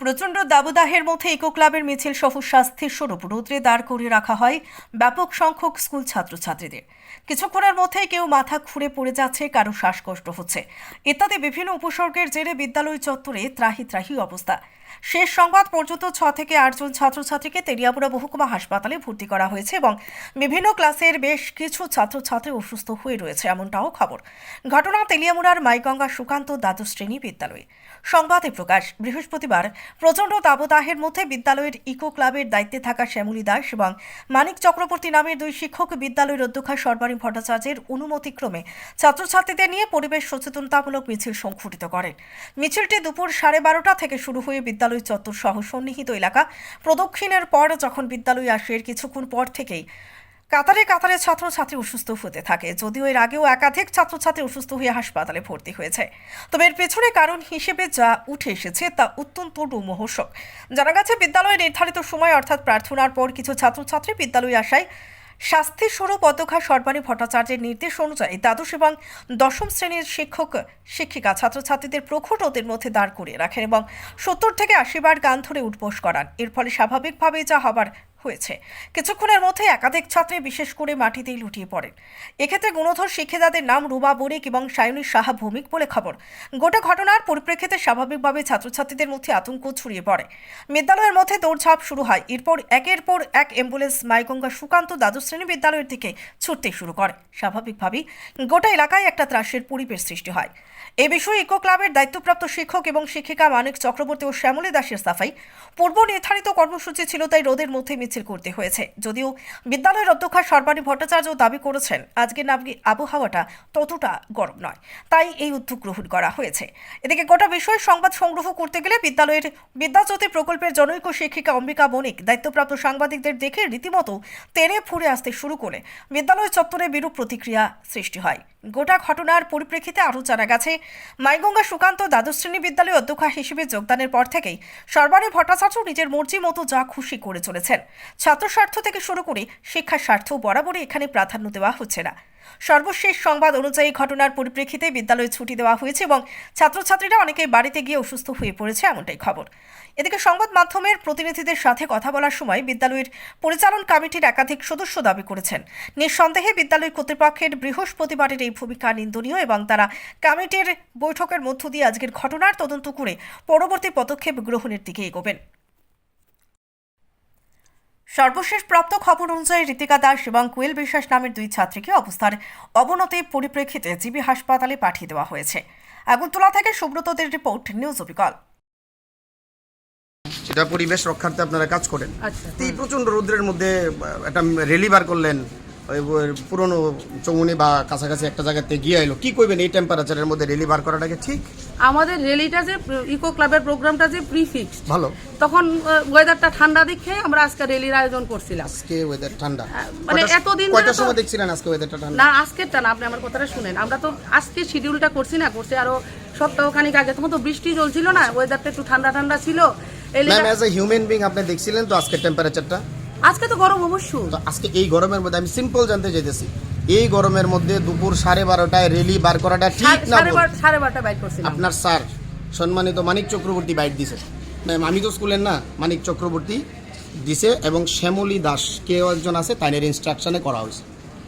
প্রচণ্ড দাবদাহের মধ্যে ইকো ক্লাবের মিছিল সহ স্বাস্থ্যের স্বরূপ রৌদ্রে দাঁড় করিয়ে রাখা হয় ব্যাপক সংখ্যক স্কুল ছাত্রছাত্রীদের। কিছুক্ষণের মধ্যে কেউ মাথা খুঁড়ে পড়ে যাচ্ছে, কারও শ্বাসকষ্ট হচ্ছে। ইত্যাদি বিভিন্ন উপসর্গের জেরে বিদ্যালয় চত্বরে ত্রাহি ত্রাহি অবস্থা। শেষ সংবাদ পর্যন্ত ছ থেকে আটজন ছাত্রছাত্রীকে তেলিয়াপুরা মহকুমা হাসপাতালে ভর্তি করা হয়েছে এবং বিভিন্ন ক্লাসের বেশ কিছু ছাত্রছাত্রী অসুস্থ হয়ে রয়েছে, এমনটাও খবর। ঘটনা তেলিয়ামুড়ার মাইগঙ্গা সুকান্ত দ্বাদশ শ্রেণি বিদ্যালয়ে। সংবাদে প্রকাশ, বৃহস্পতিবার প্রচণ্ড দাবদাহের মধ্যে বিদ্যালয়ের ইকো ক্লাবের দায়িত্বে থাকা শ্যামলী দাস এবং মানিক চক্রবর্তী নামের দুই শিক্ষক বিদ্যালয়ের অধ্যক্ষা সর্বাণী ভট্টাচার্যের অনুমতিক্রমে ছাত্রছাত্রীদের নিয়ে পরিবেশ সচেতনতামূলক মিছিল সংঘটিত করেন। মিছিলটি দুপুর সাড়ে বারোটা থেকে শুরু হয়ে বিদ্যালয় চত্বর সহ সন্নিহিত এলাকা প্রদক্ষিণের পর যখন বিদ্যালয়ে আসে, এর কিছুক্ষণ পর থেকেই কাতারে কাতারে ছাত্রছাত্রী অসুস্থ হতে থাকে। যদিও এর আগেও একাধিক ছাত্রছাত্রী অসুস্থ হয়ে হাসপাতালে ভর্তি হয়েছে। তবে এর পেছনে কারণ হিসেবে যা উঠে এসেছে তা অত্যন্ত রোমহর্ষক। জানা গেছে, বিদ্যালয়ে নির্ধারিত সময় অর্থাৎ প্রার্থনার পর কিছু ছাত্রছাত্রী বিদ্যালয়ে আসায় শাস্তি স্বরূপ অধ্যক্ষা সর্বাণী ভট্টাচার্যের নির্দেশ অনুযায়ী দ্বাদশ এবং দশম শ্রেণির শিক্ষক, শিক্ষিকা, ছাত্রছাত্রীদের প্রখর রোদের মধ্যে দাঁড় করিয়ে রাখেন এবং সত্তর থেকে আশি বার গান ধরে উঠবোস করান। এর ফলে স্বাভাবিকভাবেই যা হবার হয়েছে। কিছুক্ষণের মধ্যে একাধিক ছাত্রী বিশেষ করে মাটিতেই লুটিয়ে পড়েন। এক্ষেত্রে গুণধর শিক্ষিতাদের নাম রুমা বণিক এবং সায়নী সাহা ভৌমিক বলে খবর। গোটা ঘটনার পরিপ্রেক্ষিতে স্বাভাবিকভাবে ছাত্রছাত্রীদের মধ্যে আতঙ্ক ছড়িয়ে পড়ে। বিদ্যালয়ের মধ্যে দৌড়ঝাঁপ শুরু হয়। এরপর একের পর এক অ্যাম্বুলেন্স মাইগঙ্গা সুকান্ত দ্বাদশ শ্রেণি বিদ্যালয়ের দিকে ছুটতে শুরু করে। স্বাভাবিকভাবেই গোটা এলাকায় একটা ত্রাসের পরিবেশ সৃষ্টি হয়। এ বিষয়ে ইকো ক্লাবের দায়িত্বপ্রাপ্ত শিক্ষক এবং শিক্ষিকা মানিক চক্রবর্তী ও শ্যামলী দাসের সাফাই। পূর্ব নির্ধারিত কর্মসূচি ছিল তাই রোদের মধ্যে মিছিল করতে হয়েছে। যদিও বিদ্যালয়ের অধ্যক্ষা সর্বাণী ভট্টাচার্য দাবি করেছেন আজকে নামকি আবহাওয়াটা ততটা গরম নয়। তাই এই উদ্যোগ গ্রহণ করা হয়েছে। এদিকে গোটা বিষয়ে সংবাদ সংগ্রহ করতে গেলে বিদ্যালয়ের বিদ্যাজ্যোতি প্রকল্পের জনৈক শিক্ষিকা অম্বিকা বণিক দায়িত্বপ্রাপ্ত সাংবাদিকদের দেখে রীতিমতো তেড়ে ফুড়ে আসতে শুরু করে। বিদ্যালয় চত্বরে বিরূপ প্রতিক্রিয়া সৃষ্টি হয়। গোটা ঘটনার পরিপ্রেক্ষিতে আরও জানা গেছে, মাইগঙ্গা সুকান্ত দ্বাদশ শ্রেণি বিদ্যালয়ে অধ্যক্ষা হিসেবে যোগদানের পর থেকেই সর্বারে ভট্টাচার্য নিজের মর্জি মতো যা খুশি করে চলেছেন। ছাত্র স্বার্থ থেকে শুরু করে শিক্ষার স্বার্থ বরাবরই এখানে প্রাধান্য দেওয়া হচ্ছে না। সর্বশেষ সংবাদ অনুযায়ী ঘটনার পরিপ্রেক্ষিতে বিদ্যালয়ে ছুটি দেওয়া হয়েছে এবং ছাত্রছাত্রীরা অনেকেই বাড়িতে গিয়ে অসুস্থ হয়ে পড়েছে এমনটাই খবর। এদিকে সংবাদ মাধ্যমের প্রতিনিধিদের সাথে কথা বলার সময় বিদ্যালয়ের পরিচালন কমিটির একাধিক সদস্য দাবি করেছেন। নিঃসন্দেহে বিদ্যালয় কর্তৃপক্ষের বৃহস্পতিবারের এই ভূমিকা নিন্দনীয় এবং তারা কমিটির বৈঠকের মধ্য দিয়ে আজকের ঘটনার তদন্ত করে পরবর্তী পদক্ষেপ গ্রহণের দিকে এগোবেন। সর্বশেষ প্রাপ্ত খবর অনুযায়ী ঋতিকা দাস এবং কুয়েল বিশ্বাস নামের দুই ছাত্রীকে অবস্থার অবনতি পরিপ্রেক্ষিতে জিবি হাসপাতালে পাঠিয়ে দেওয়া হয়েছে। আগরতলা থেকে সুব্রতদের রিপোর্ট নিউজ অবিকল সেটা পরিবেশ রক্ষার্থে আপনারা কাজ করেন। আচ্ছা। এই প্রচণ্ড রৌদ্রের মধ্যে একটা রেলি বার করলেন। ওই পুরনো চৌমুনি বা কাছাকাছি একটা জায়গাতে গিয়ে এলো। কি করবেন এই টেম্পারেচারের মধ্যে রেলি বার করাটাকে ঠিক? আমাদের রেলিটা যে ইকো ক্লাবের প্রোগ্রামটা যে প্রি ফিক্সড ভালো। তখন ওয়েদারটা ঠান্ডা দেখে আমরা আজকে রেলির আয়োজন করছিলাম। আজকে ওয়েদার ঠান্ডা। মানে এতদিন কয়টার সময় দেখছিলেন আজকে ওয়েদারটা ঠান্ডা? না আজকেরটা না আপনি আমার কথাটা শুনেন। আমরা তো আজকে শিডিউলটা করছি না করছি আরও সপ্তাহখানিক আগে। তখন তো বৃষ্টি চলছিল না ওয়েদারটা একটু ঠান্ডা ঠান্ডা ছিল ma'am as a human being আপনি দেখছিলেন তো আজকের টেম্পারেচারটা আজকে তো গরম অবশ্যই। তো আজকে এই গরমের মধ্যে আমি সিম্পল জানতে চাইতেছি। এই গরমের মধ্যে দুপুর সাড়ে বারোটায় রেলি বার করাটা ঠিক না সাড়ে? বার- সাড়ে বারোটা বাইর করছিলাম। আপনার স্যার সম্মানিত মানিক চক্রবর্তী বাইট দিছে। ম্যাম আমি তো স্কুলের না মানিক চক্রবর্তী দিছে এবং শ্যামলী দাস কেউ একজন আছে তাইনের ইনস্ট্রাকশনে করা হয়েছে।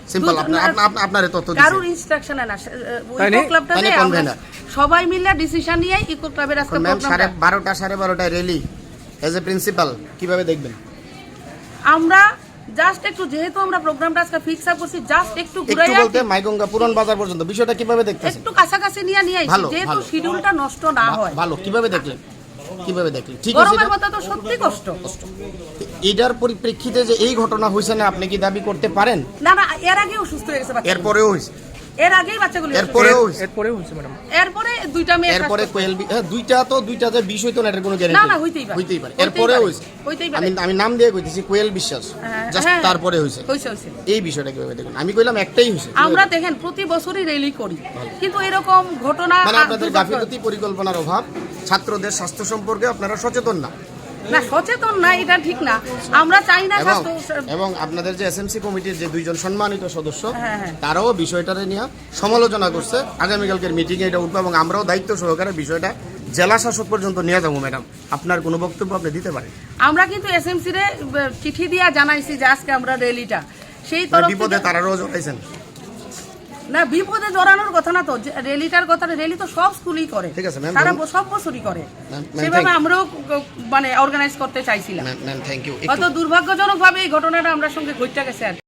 সিম্পল দুজন- আপনার আপনা- আপনা- আপনার তথ্য দিছে। কারোর ইনস্ট্রাকশনে না? তাই ইকো নি? ক্লাবটাতে তাই নি আমরা convener? সবাই মিলে ডিসিশন নিয়ে ইকো ক্লাবের আজকে ম্যাম সাড়ে প্রোগ্রামটা বারোটা সাড়ে বারোটায় রেলি এজ এ প্রিন্সিপাল কীভাবে দেখবেন? আমরা জাস্ট একটু যেহেতু আমরা প্রোগ্রামটা আজকে ফিক্স আপ করছি জাস্ট একটু ঘুরাই একটু বলতে মাইগঙ্গা পুরন বাজার পর্যন্ত বিষয়টা কীভাবে দেখতেছেন? একটু কাছাকাছি নিয়ে নিয়ে আইছি ভালো, যেহেতু শিডিউলটা নষ্ট না হয়। ভালো কীভাবে দেখলেন? কীভাবে দেখলেন? ঠিক আছে গরমের? মধ্যে তো সত্যি কষ্ট। এটার পরিপ্রেক্ষিতে যে এই ঘটনা হয়েছে না আপনি কি দাবি করতে পারেন? না না এর আগে সুস্থ হয়ে গেছে এরপরেও হয়েছে। এর আগেই বাচ্চাগুলো। এরপরেও হয়েছে। ম্যাডাম। এরপরে দুইটা মেয়ে এরপরে কোয়েল হ্যাঁ, দুইটা তো দুইটা যে বিষ হইতো না এটার কোনো গ্যারান্টি না, হইতেই পারে। হইতেই পারে। এরপরে হইছে হইতেই পারে। আমি আমি নাম দিয়ে কইতেছি কোয়েল বিশ্বাস। হ্যাঁ, জাস্ট হ্যাঁ। তারপরে হইছে হইছে হইছে এই বিষয়টা কীভাবে দেখুন? আমি কইলাম একটাই হইছে আমরা দেখেন প্রতি বছরই রেলি করি। কিন্তু এরকম ঘটনা মানে আপনাদের গাফিলতি পরিকল্পনার অভাব ছাত্রদের স্বাস্থ্য সম্পর্কে আপনারা সচেতন না। না সচেতন না এটা ঠিক না। আমরা চাই না এবং আপনাদের যে এসএমসি কমিটির যে দুইজন সম্মানিত সদস্য হ্যাঁ, হ্যাঁ। তারাও বিষয়টারে নিয়ে সমালোচনা করছে। আগামীকালকের মিটিংয়ে এটা উঠবে এবং আমরাও দায়িত্ব সহকারে বিষয়টা জেলা শাসক পর্যন্ত নিয়ে যাব ম্যাডাম। আপনার কোনো বক্তব্য আপনি দিতে পারেন? আমরা কিন্তু এসএমসি রে চিঠি দিয়া জানাইছি যে আজকে আমরা র্যালিটা সেই মানে তরফ বিপদে থেকে- তারারও জড়াইছেন না বিপদে জড়ানোর কথা না তো রেলিটার কথা রেলি তো সব স্কুলই করে। ঠিক আছে, ম্যাম, সারা সব বছরই করে। সেভাবে আমরাও মানে অর্গানাইজ করতে চাইছিলাম। ম্যাম ম্যাম থ্যাংক ইউ হয়তো দুর্ভাগ্যজনক ভাবে এই ঘটনাটা আমরা সঙ্গে ঘটতে গেছে আর।